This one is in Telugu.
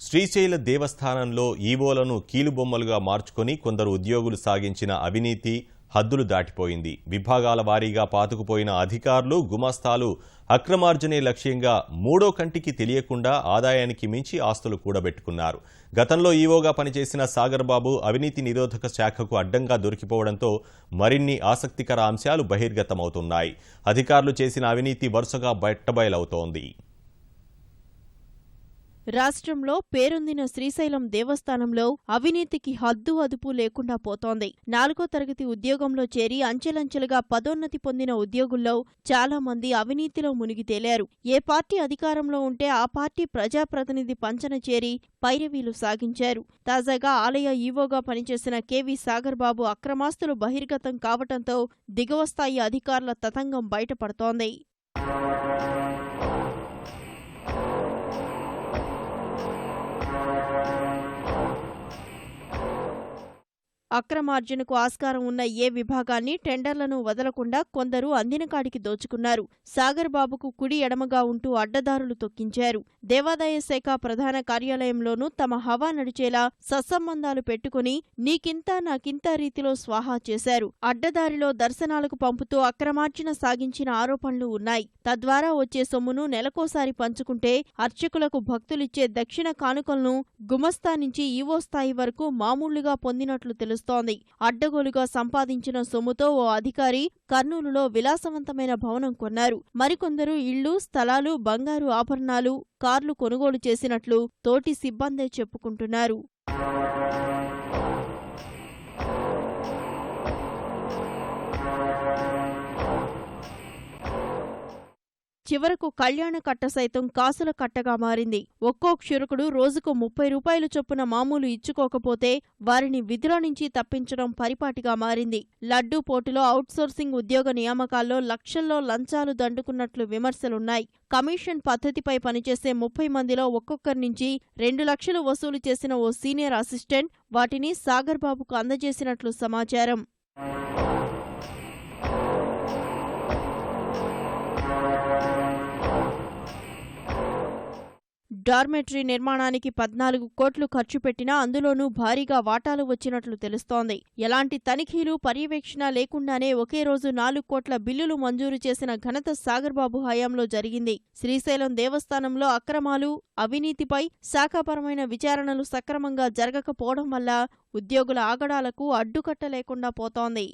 శ్రీశైల దేవస్థానంలో ఈవోలను కీలుబొమ్మలుగా మార్చుకొని కొందరు ఉద్యోగులు సాగించిన అవినీతి హద్దులు దాటిపోయింది. విభాగాల వారీగా పాతుకుపోయిన అధికారులు గుమాస్తాలు అక్రమార్జనే లక్ష్యంగా మూడో కంటికి తెలియకుండా ఆదాయానికి మించి ఆస్తులు కూడబెట్టుకున్నారు. గతంలో ఈవోగా పనిచేసిన సాగర్ బాబు అవినీతి నిరోధక శాఖకు అడ్డంగా దొరికిపోవడంతో మరిన్ని ఆసక్తికర అంశాలు బహిర్గతమవుతున్నాయి. అధికారులు చేసిన అవినీతి వరుసగా బట్టబయలవుతోంది. రాష్ట్రంలో పేరొందిన శ్రీశైలం దేవస్థానంలో అవినీతికి హద్దు అదుపు లేకుండా పోతోంది. నాలుగో తరగతి ఉద్యోగంలో చేరి అంచెలంచెలుగా పదోన్నతి పొందిన ఉద్యోగుల్లో చాలా మంది అవినీతిలో మునిగి తేలారు. ఏ పార్టీ అధికారంలో ఉంటే ఆ పార్టీ ప్రజాప్రతినిధి పంచన చేరి పైరవీలు సాగించారు. తాజాగా ఆలయ ఈవోగా పనిచేసిన కెవి సాగర్ బాబు అక్రమాస్తులు బహిర్గతం కావటంతో దిగువ స్థాయి అధికారుల తతంగం బయటపడుతోంది. అక్రమార్జనకు ఆస్కారం ఉన్న ఏ విభాగాన్ని టెండర్లను వదలకుండా కొందరు అందిన కాడికి దోచుకున్నారు. సాగర్ బాబుకు కుడి ఎడమగా ఉంటూ అడ్డదారులు తొక్కించారు. దేవాదాయ శాఖ ప్రధాన కార్యాలయంలోనూ తమ హవా నడిచేలా సత్సంబంధాలు పెట్టుకుని నీకింత నాకింత రీతిలో స్వాహా చేశారు. అడ్డదారిలో దర్శనాలకు పంపుతూ అక్రమార్జన సాగించిన ఆరోపణలు ఉన్నాయి. తద్వారా వచ్చే సొమ్మును నెలకోసారి పంచుకుంటే అర్చకులకు భక్తులిచ్చే దక్షిణ కానుకలను గుమస్తా నుంచి ఈవో స్థాయి వరకు మామూలుగా పొందినట్లు తెలుస్తుంది. అడ్డగోలుగా సంపాదించిన సొమ్ముతో ఓ అధికారి కర్నూలులో విలాసవంతమైన భవనం కొన్నారు. మరికొందరు ఇళ్ళు స్థలాలు బంగారు ఆభరణాలు కార్లు కొనుగోలు చేసినట్లు తోటి సిబ్బందే చెప్పుకుంటున్నారు. చివరకు కళ్యాణ కట్ట సైతం కాసుల కట్టగా మారింది. ఒక్కో క్షురకుడు రోజుకు ముప్పై రూపాయలు చొప్పున మామూలు ఇచ్చుకోకపోతే వారిని విధుల నుంచి తప్పించడం పరిపాటిగా మారింది. లడ్డూ పోటులో అవుట్సోర్సింగ్ ఉద్యోగ నియామకాల్లో లక్షల్లో లంచాలు దండుకున్నట్లు విమర్శలున్నాయి. కమిషన్ పద్ధతిపై పనిచేసే ముప్పై మందిలో ఒక్కొక్కరి నుంచి రెండు లక్షలు వసూలు చేసిన ఓ సీనియర్ అసిస్టెంట్ వాటిని సాగర్ బాబుకు అందజేసినట్లు సమాచారం. డార్మెటరీ నిర్మాణానికి పద్నాలుగు కోట్లు ఖర్చు పెట్టినా అందులోనూ భారీగా వాటాలు వచ్చినట్లు తెలుస్తోంది. ఎలాంటి తనిఖీలు పర్యవేక్షణ లేకుండానే ఒకే రోజు నాలుగు కోట్ల బిల్లులు మంజూరు చేసిన ఘనత సాగర్బాబు హయాంలో జరిగింది. శ్రీశైలం దేవస్థానంలో అక్రమాలు అవినీతిపై శాఖాపరమైన విచారణలు సక్రమంగా జరగకపోవడం వల్ల ఉద్యోగుల ఆగడాలకు అడ్డుకట్ట లేకుండా పోతోంది.